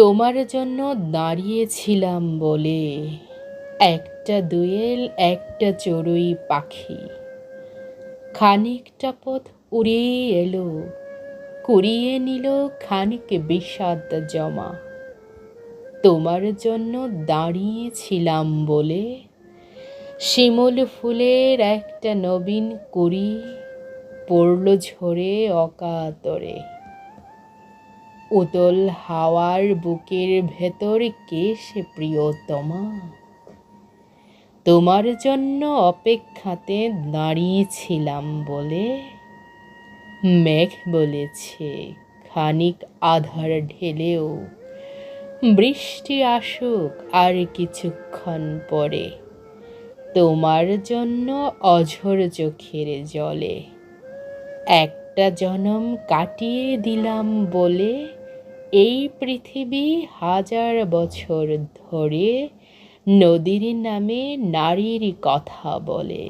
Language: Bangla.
তোমার জন্য দাঁড়িয়েছিলাম বলে। একটা দুয়েল, একটা চড়ুই পাখি। খানিকটা পথ উড়িয়ে এলো, কুড়িয়ে নিল খানিক বিষাদ জমা। তোমার জন্য দাঁড়িয়েছিলাম বলে, শিমুল ফুলের একটা নবীন কুড়ি পড়ল ঝরে অকাতরে। উতল হাওয়ার বুকের ভেতর কে সে প্রিয়তমা? তোমার জন্য অপেক্ষাতে দাঁড়িয়েছিলাম বলে মেঘ বলেছে, খানিক আধার ঢেলেও। বৃষ্টি আসুক আর কিছুক্ষণ পরে। তোমার জন্য অঝর চোখের জলে একটা জনম কাটিয়ে দিলাম বলে এই পৃথিবী হাজার বছর ধরে নদীর নামে নারীর কথা বলে।